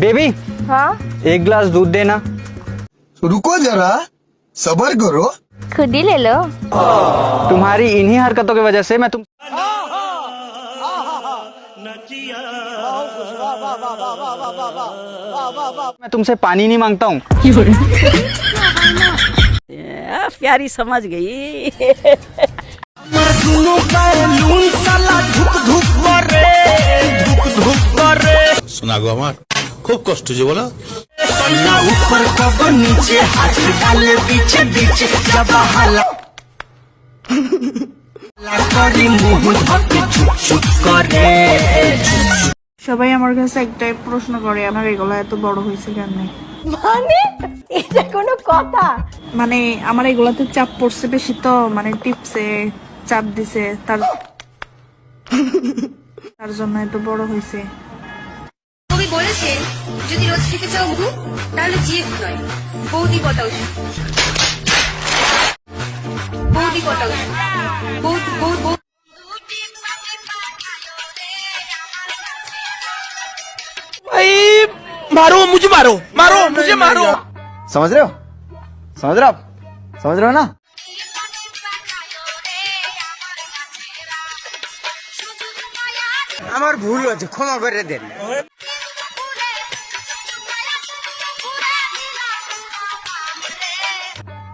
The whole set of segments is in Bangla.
बेबी हाँ? एक ग्लास दूध देना। रुको जरा सबर करो। खुद ही ले लो। तुम्हारी इन्हीं हरकतों की वजह से मैं तुम मैं तुमसे पानी नहीं माँगता हूँ। प्यारी समझ गई। सुना गो हमार খুব কষ্ট যে বলো। সবাই আমার কাছে একটাই প্রশ্ন করে আমার এগুলো এত বড় হয়েছে কেন? মানে? এটা কোনো কথা। মানে আমার এগুলাতে চাপ পড়ছে বেশি তো মানে টিপসে চাপ দিছে তার তার জন্য এত বড় হয়েছে। বলেছেন যদি রোজ খেতে চাও বহু তাহলে জিএফ নয় বৌদি কটা ওষুধ বৌদি কটা ওষুধ বৌদি বৌ- বৌ- मारो मुझे मारो मारो मुझे मारो समझ रहे हो समझ रहे हो आप समझ रहे हो ना আমার ভুল হয়েছে ক্ষমা করে দেন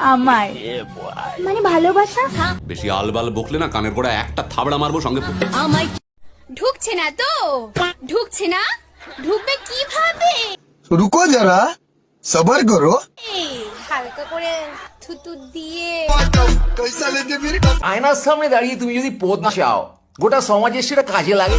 আমার মানে ভালোবাসা? বেশি আলবাল বকলে না কানের গোড়া একটা থাবড়া মারবো সঙ্গে ঢুকছে না তো? ঢুকছে না? ঢুকবে কীভাবে? রুকো যারা সবার করো। হালকা করে থুতু দিয়ে। আয়নার সামনে দাঁড়িয়ে তুমি যদি পদ চাও গোটা সমাজের সেটা কাজে লাগে।